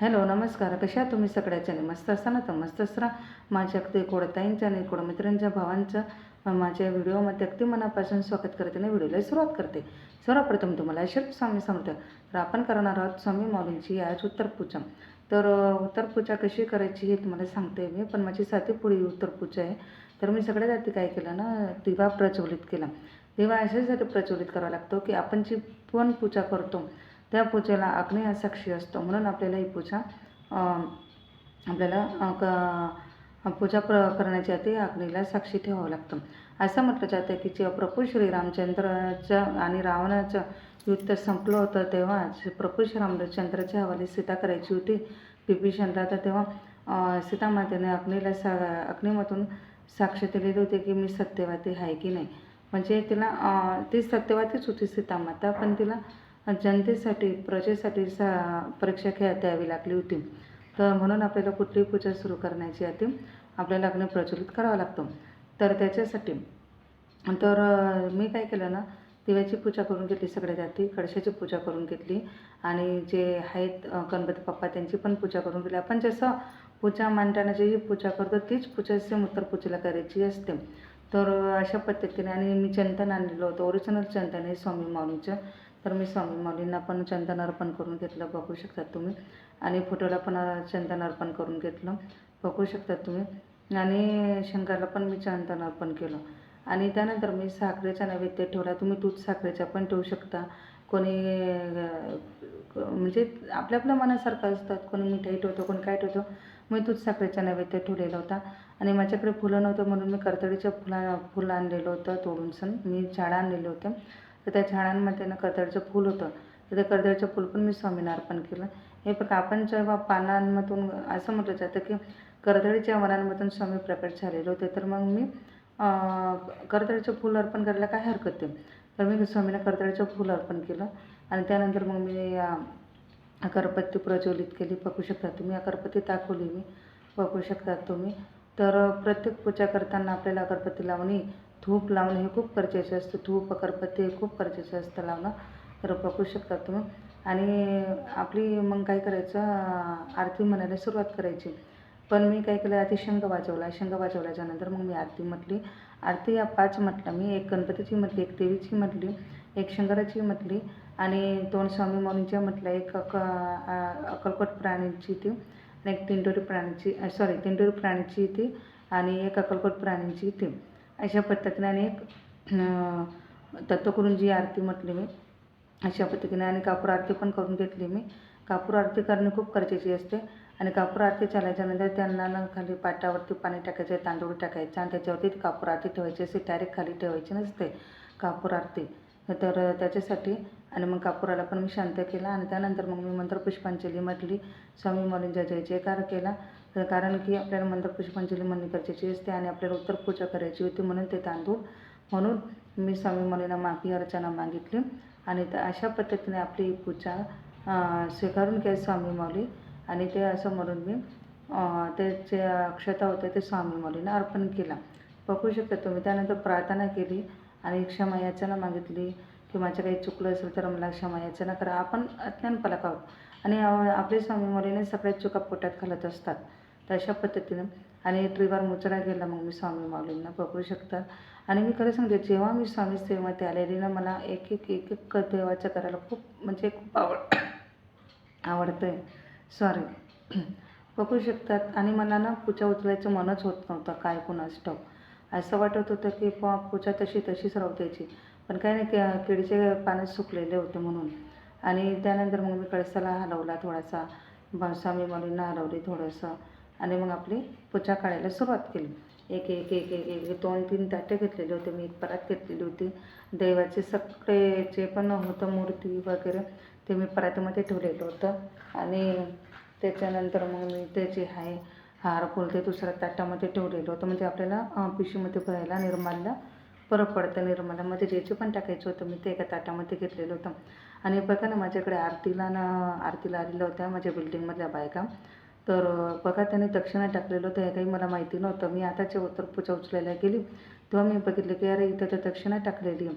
Hello नमस्कार. कशा तुम्ही सगळ्याच्याने मस्त असा ना? तर मस्त असरा. माझ्या अगदी कोडताईंच्या आणि कोडमित्रांच्या भावांचं. माझ्या व्हिडिओमध्ये अगदी मनापासून स्वागत करते आणि व्हिडिओला सुरुवात करते. सर्वप्रथम तुम्हाला शिल्प स्वामी सांगतो. तर आपण करणार आहोत स्वामी माऊलींची आज उत्तरपूजा. तर उत्तर उत्तरपूजा कशी करायची हे तुम्हाला सांगते मी पण माझी साधी पुढी उत्तरपूजा आहे. तर मी सगळ्यात आधी काय केलं ना दिवा प्रज्वलित केला. दिवा अशासाठी प्रज्वलित करावा लागतो की आपण जी पण पूजा करतो त्या पूजेला अग्नी हा साक्षी असतो. म्हणून आपल्याला ही पूजा आपल्याला क पूजा प्र करण्याच्या आधी अग्नीला साक्षी ठेवावं लागतं. असं म्हटलं जातं की जेव्हा प्रभू श्रीरामचंद्राचं आणि रावणाचं युद्ध संपलं होतं तेव्हा श्री प्रभू श्रीरामचंद्राच्या हवाली सीता करायची होती बिभीषणला तर तेव्हा सीतामातेने अग्नीला सा अग्नीमधून साक्ष दिलेली होती की मी सत्यवादी आहे की नाही. म्हणजे तिला ती सत्यवादीच होती सीतामाता. पण तिला जनतेसाठी प्रजेसाठी सा परीक्षा खेळ द्यावी लागली होती. तर म्हणून आपल्याला कुठलीही पूजा सुरू करण्याची आधी आपल्याला अग्नी प्रज्वलित करावं लागतं. तर त्याच्यासाठी तर मी काय केलं ना दिव्याची पूजा करून घेतली सगळ्यात आधी कळशाची पूजा करून घेतली आणि जे आहेत गणपती पप्पा त्यांची पण पूजा करून घेतली. आपण जसं पूजा मांडताना जी पूजा करतो तीच पूजा सेम उत्तर पूजेला करायची असते. तर अशा पद्धतीने आणि मी चंदन आणलेलं होतं. ओरिजिनल चंदन आहे स्वामी माऊलीचं. तर मी स्वामी माऊलींना पण चंदन अर्पण करून घेतलं. बघू शकता तुम्ही. आणि फोटोला पण चंदन अर्पण करून घेतलं. बघू शकता तुम्ही. आणि शंकरला पण मी चंदन अर्पण केलं. आणि त्यानंतर मी साखरेचा नैवेद्य ठेवला. तुम्ही दूध साखरेचा पण ठेवू शकता. कोणी म्हणजे आपल्या आपल्या मनासारखं असतात. कोणी मिठाई ठेवतो कोणी काय ठेवतो. मी दूध साखरेचा नैवेद्य ठेवलेला होता. आणि माझ्याकडे फुलं नव्हतं म्हणून मी करतडीच्या फुला फुलं आणलेलं होतं तोडून. सण मी झाडं आणलेलं होतं. तर त्या झाडांमध्ये ना कर्दळचं फूल होतं. तर त्या कर्दळचं फूल पण मी स्वामींना अर्पण केलं. हे बघा आपण जेव्हा पानांमधून असं म्हटलं जातं की कर्दळीच्या वनांमधून स्वामी प्रकट झालेले होते तर मग मी कर्दळीचं फूल अर्पण करायला काय हरकत आहे? तर मी स्वामींना कर्दळीचं फूल अर्पण केलं आणि त्यानंतर मग मी अं, अगरबत्ती प्रज्वलित केली. बघू शकता तुम्ही अगरबत्ती दाखवली मी. बघू शकता तुम्ही. तर प्रत्येक पूजा करताना आपल्याला अगरबत्ती लावणे धूप लावणं हे खूप गरजेचं असतं. धूप अगरबत्ती हे खूप गरजेचं असतं लावणं. तर बघू शकता तुम्ही. आणि आपली मग काय करायचं? आरती म्हणायला सुरुवात करायची. पण मी काय केलं? आधी शंख वाजवला. शंख वाजवल्याच्यानंतर मग मी आरती म्हटली. आरती या पाच म्हटलं मी एक गणपतीची म्हटली एक देवीची म्हटली एक शंकराची म्हटली आणि दोन स्वामी माऊलींच्या म्हटलं एक अक अकलकोट अक्कलकोट ती आणि एक दिंडोरी प्राणीची सॉरी दिंडोरी प्राणीची ती आणि एक अक्कलकोट प्राण्यांची ती. अशा पद्धतीने आणि एक अं, आरती म्हटली मी अशा पद्धतीने आणि कापूर आरती पण करून घेतली मी. कापूर आरती करणे खूप गरजेची असते आणि कापूर आरती चालायच्यानंतर त्यांना ना खाली पाटावरती पाणी टाकायचं तांदूळ टाकायचं आणि त्याच्यावरती कापूर आरती ठेवायची असते डायरेक्ट खाली ठेवायची नसते कापूर आरती. तर त्याच्यासाठी आणि मग कापुराला पण मी शांत केला आणि त्यानंतर मग मी मंत्रपुष्पांजली म्हटली स्वामी माऊलींचा जय जयकार केला. कारण की आपल्याला मंत्रपुष्पांजली म्हणणे गरजेची असते आणि आपल्याला उत्तर पूजा करायची होती म्हणून ते तांदूळ म्हणून मी स्वामी माऊलींना माफी अर्चना मागितली. आणि तर अशा पद्धतीने आपली पूजा स्वीकारून घ्या स्वामी मौली. आणि ते असं म्हणून मी ते जे अक्षता होते ते स्वामी मौलीने अर्पण केला. बघू शकता तुम्ही त्यानंतर प्रार्थना केली आणि क्षमा याचना मागितली. की माझं काही चुकलं असेल तर मला क्षमा याचना करा. आपण अज्ञान पालक आहोत. आणि आपले स्वामी माऊलीने सगळ्यात चुका पोटात घालत असतात. तर अशा पद्धतीनं. आणि ट्रिवार मुचरा गेला मग मी स्वामी माऊलींना पकडू शकतात आणि मी खरं सांगते जेव्हा मी स्वामी सेवेमध्ये आलेली ना मला एक एक एक एक देवाचं करायला खूप म्हणजे खूप आवड आवडतं आहे सॉरी पकडू शकतात. आणि मला ना पूजा उचलायचं मनच होत नव्हतं काय कुणास ठाऊक. असं वाटत होतं की बा पूजा तशी तशीच राहू द्यायची. पण काय नाही के केळीचे पानं सुकलेले होते म्हणून. आणि त्यानंतर मग मी कळसाला हलवला थोडासा. स्वामी माऊलींना हलवली थोडंसं. आणि मग आपली पूजा काढायला सुरुवात केली. एक एक एक एक एक एक दोन तीन ताटे घेतलेले होते. मी एक परात घेतलेली होती. देवाचे सगळे जे पण होतं मूर्ती वगैरे ते मी परातीमध्ये ठेवलेलं होतं. आणि त्याच्यानंतर मग मी ते जे आहे हार फुल ते दुसऱ्या ताटामध्ये ठेवलेलं होतं. म्हणजे आपल्याला पिशीमध्ये पिशवीमध्ये भरायला निर्माल्य बरं पडतं. निर्मलामध्ये जे जे पण टाकायचं होतं मी ते एका ताटामध्ये घेतलेलं होतं. आणि बघा ना माझ्याकडे आरतीला ना आरतीला आलेल्या होत्या. माझ्या बिल्डिंगमधल्या बायका. तर बघा त्याने दक्षिणा टाकलेलं होतं हे काही मला माहिती नव्हतं. मी आता जेव्हा उत्तर पूजा उचलायला गेली. तेव्हा मी बघितलं की अरे इथं तर दक्षिणा टाकलेली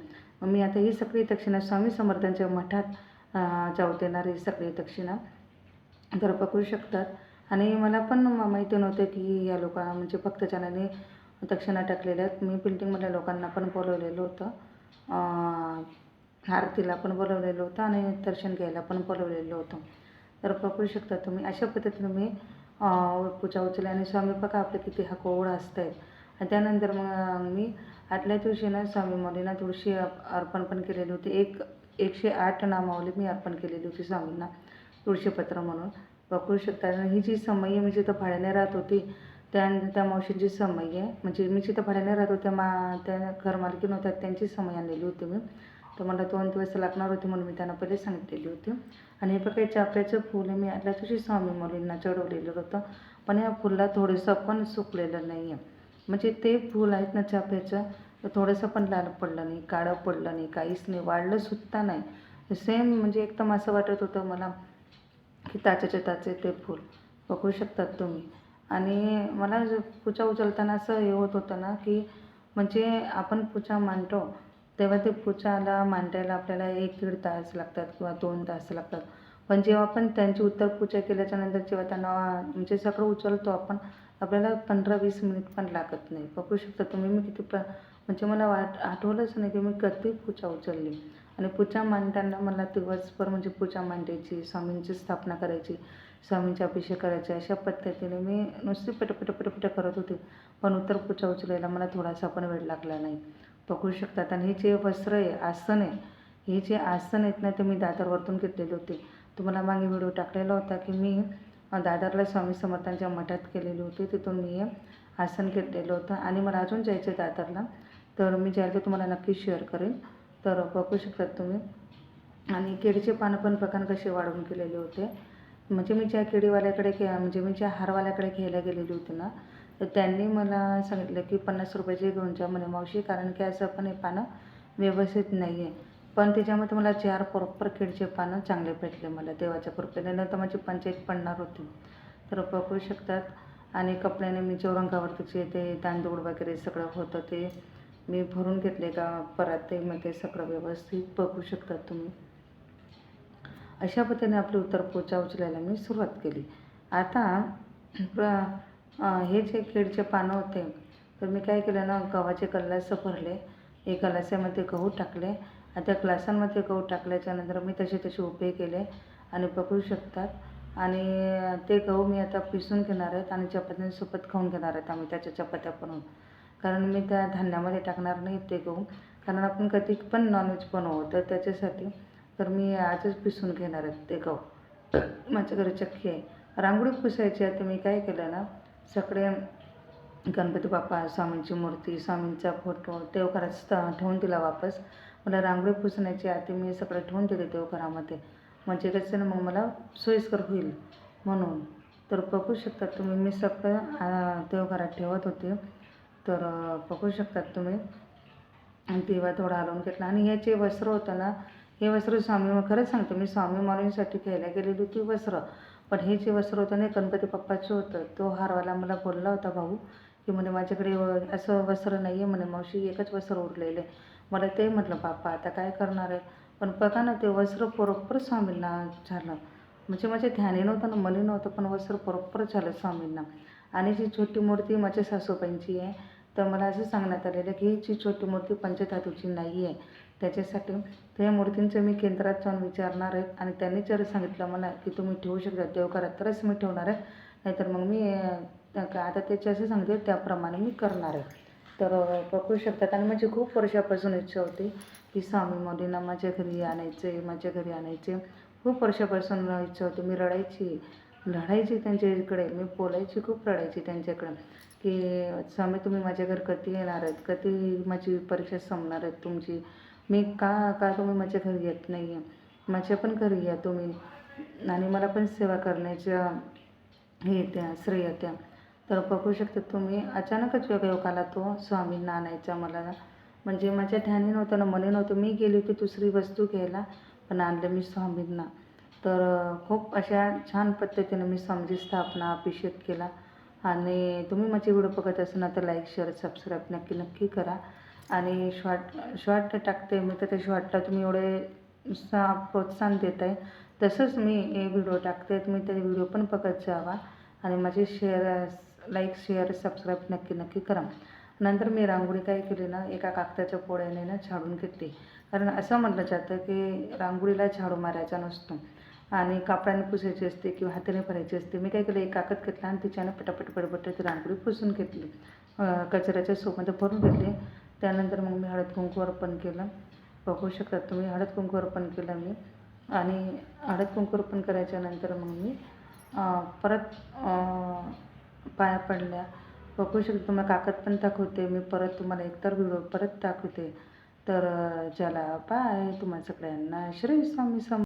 मग मी आता ही सगळी दक्षिणा स्वामी समर्थांच्या मठात जाऊ देणार ही सगळी दक्षिणा. तर पकडू शकतात. आणि मला पण माहिती नव्हतं की या लोकांना म्हणजे फक्त दक्षिणा टाकलेल्या आहेत. मी बिल्डिंगमधल्या लोकांना पण बोलवलेलं होतं. आरतीला पण बोलवलेलं होतं आणि दर्शन घ्यायला पण बोलवलेलं होतं. तर बघू शकता तुम्ही. अशा पद्धतीने मी पूजा उचलली आणि स्वामी बघा आपले किती हा कोवळ असत आहेत आणि त्यानंतर मग मी आदल्या दिवशी ना स्वामी मौलींना तुळशी अप- अर्पण पण केलेली होती. एक एकशे आठ नामावली मी अर्पण केलेली होती स्वामींना तुळशीपत्र म्हणून. बघू शकता. आणि ही जी समयी मी जिथं भाड्याने राहत होती त्या त्या मावशींची समयी आहे. म्हणजे मी जिथं भाड्याने राहत होते मा त्या घरमालकी होत्या त्यांची समय आणलेली होती मी. तर मला दोन दिवस लागणार होते म्हणून मी त्यांना पहिले सांगितलेली होती. आणि हे बघा चाफ्याचं फूल मी आदल्या दिवशी स्वामी मुलींना चढवलेलं होतं. पण या फुलला थोडंसं पण सुकलेलं नाही आहे म्हणजे ते फूल आहेत ना चाफ्याचं तर थोडंसं पण लाल पडलं नाही काळं पडलं नाही काहीच नाही वाढलं सुद्धा नाही. सेम म्हणजे एकदम असं वाटत होतं मला की ताच्याचे ताचे ते फूल पकडू शकतात तुम्ही. आणि मला पूजा उचलताना असं हे होत होतं ना की म्हणजे आपण पूजा मांडतो तेव्हा ते पूजाला मांडायला आपल्याला एक दीड तास लागतात किंवा दोन तास लागतात. पण जेव्हा आपण त्यांची उत्तर पूजा केल्याच्यानंतर जेव्हा त्यांना म्हणजे सगळं उचलतो आपण आपल्याला पंधरा वीस मिनिट पण लागत नाही. बघू शकता तुम्ही मी किती प म्हणजे मला वाट आठवलंच नाही की मी कधी पूजा उचलली. आणि पूजा मांडताना मला दिवसभर म्हणजे पूजा मांडायची स्वामींची स्थापना करायची स्वामींचा अभिषेक करायचे अशा पद्धतीने मी नुसती पटपट पटपट करत होते. पण उत्तर पूजा उचलायला मला थोडासा पण वेळ लागला नाही. पकडू शकतात. आणि हे जे वस्त्र आहे आसन आहे हे जे आसन आहेत ना ते मी दादरवरतून घेतलेले होते. तुम्हाला मागे व्हिडिओ टाकलेला होता की मी दादरला स्वामी समर्थांच्या मठात केलेली होती. तिथून मी हे आसन घेतलेलं होतं. आणि मला अजून जायचं दादरला. तर मी जायला तुम्हाला नक्की शेअर करेन. तर बघू शकतात तुम्ही. आणि केळीचे पानं पण पकान कसे वाढवून केलेले होते. म्हणजे मी ज्या केळीवाल्याकडे घे म्हणजे मी ज्या हारवाल्याकडे घ्यायला गेलेली होती ना तर त्यांनी मला सांगितलं की पन्नास रुपयाचे घेऊन जा म्हणे मावशी कारण की असं पण हे पानं व्यवस्थित नाही आहे पण त्याच्यामध्ये मला चार प्रॉपर केळीचे पानं चांगले भेटले मला देवाच्या कृपेने. नाही तर माझी पंचायत पडणार होती. तर बघू शकतात. आणि कपड्याने मी चौरंगावरतीचे ते तांदूळ वगैरे सगळं होतं ते मी भरून घेतले का परत ते सगळं व्यवस्थित बघू शकतात तुम्ही. अशा पद्धतीने आपली उत्तर पोचा उचलायला मी सुरुवात केली. आता प्र- हे जे केळीचे पानं होते तर मी काय केलं ना गव्हाचे गल्लास भरले. एक गलासामध्ये गहू टाकले. आणि त्या ग्लासांमध्ये गहू टाकल्याच्यानंतर मी तसे तसे उभे केले आणि पकडू शकतात. आणि ते गहू मी आता पिसून घेणार आहेत आणि चपात्यांसोबत खाऊन घेणार आहेत आम्ही त्याच्या चपात्या बनवून कारण मी त्या धान्यामध्ये टाकणार नाही ते गहू. कारण आपण कधी पण नॉनव्हेज बनवू तर त्याच्यासाठी तर मी आजच पिसून घेणार आहेत ते गहू. माझ्या घरी चक्की आहे रांगोळी पुसायची आहे तर मी काय केलं ना सगळे गणपती बाप्पा स्वामींची मूर्ती स्वामींचा फोटो देवघरात स्त- ठेवून दिला वापस. मला रांगोळी पुसण्याची आधी मी सगळं ठेवून दिले देवघरामध्ये म्हणजे कसं मग मला सोयीस्कर होईल म्हणून. तर बघू शकतात तुम्ही मी सगळं देवघरात ठेवत होते. तर बघू शकतात तुम्ही. देवा दिवा थोडा हलवून घेतला. आणि हे जे वस्त्र होतं ना हे वस्त्र स्वामी खरंच सांगतो मी स्वामी महाराजांसाठी घ्यायला गेलेली होती वस्त्र. पण हे जे वस्त्र होतं ना गणपती बाप्पाचं होतं तो हारवाला मला बोलला होता भाऊ की म्हणे माझ्याकडे व- असं वस्त्र नाही आहे म्हणे मावशी एकच वस्त्र उरलेलं आहे. मला ते म्हटलं बाप्पा आता काय करणार आहे? पण बघा ना ते वस्त्र बरोबर स्वामींना झालं. म्हणजे माझे ध्यानी नव्हतं ना मनी नव्हतं पण वस्त्र बरोबर झालं स्वामींना. आणि जी छोटी मूर्ती माझ्या सासूबाईंची आहे तर मला असं सांगण्यात आलेलं आहे की ही जी छोटी मूर्ती पंचधातूची नाही आहे त्याच्यासाठी त्या मूर्तींचं मी केंद्रात जाऊन विचारणार आहे. आणि त्यांनी जर सांगितलं मला की तुम्ही ठेवू शकता देवघरात तरच मी ठेवणार आहे. नाहीतर मग मी आता त्याचे असं सांगते त्याप्रमाणे मी करणार आहे. तर बघू शकतात. आणि माझी खूप वर्षापासून इच्छा होती की स्वामी मोदींना माझ्या घरी आणायचे माझ्या घरी आणायचे. खूप वर्षापासून इच्छा होती. मी रडायची लढायची त्यांच्या इकडे मी बोलायची खूप रडायची त्यांच्याकडे की स्वामी तुम्ही माझ्या घर कधी येणार आहेत? कधी माझी परीक्षा संपणार आहेत तुमची? मी का का तुम्ही माझ्या घरी येत नाही आहे माझ्या पण घरी या तुम्ही. आणि मला पण सेवा करण्याच्या हे त्या श्रेय त्या तर बघू शकता तुम्ही अचानकच योगायोग आला तो स्वामींना आणायचा मला म्हणजे माझ्या ध्यानी नव्हतं ना मनी नव्हतं. मी गेली होती दुसरी वस्तू घ्यायला पण आणलं मी स्वामींना. तर खूप अशा छान पद्धतीने मी स्वामीची स्थापना अभिषेक केला. आणि तुम्ही माझे व्हिडिओ बघत असाल ना तर लाईक शेअर सबस्क्राईब नक्की नक्की करा. आणि शॉर्ट शॉर्ट टाकते. मी तर त्या शॉर्टला तुम्ही एवढे सा प्रोत्साहन देत आहे तसंच मी हे व्हिडिओ टाकते. तुम्ही ते व्हिडिओ पण बघत जावा. आणि माझे शेअर लाईक शेअर सबस्क्राईब नक्की नक्की करा. नंतर मी रांगोळी काय केली ना एका कागदाच्या पोळ्याने ना झाडून घेतली. कारण असं म्हटलं जातं की रांगोळीला झाडू मारायचा नसतो. आणि कापडाने पुसायची असते किंवा हाताने भरायची असते. मी काय केलं एक कागद घेतला आणि तिच्यानं पटापट पटपट ती रांगोळी पुसून घेतली. कचऱ्याच्या सोबमध्ये भरून घेतली. त्यानंतर मग मी हळद कुंकू अर्पण केलं. बघू शकता तुम्ही हळद कुंकू अर्पण केलं मी. आणि हळद कुंकू अर्पण करायच्या नंतर मग मी परत पाया पडल्या. बघू शकता तुम्हाला काकत पण दाखवते मी परत तुम्हाला एकतर व्हिडिओ परत दाखवते. तर ज्याला पाय बाय तुम्हाला सगळ्यांना श्री स्वामी सम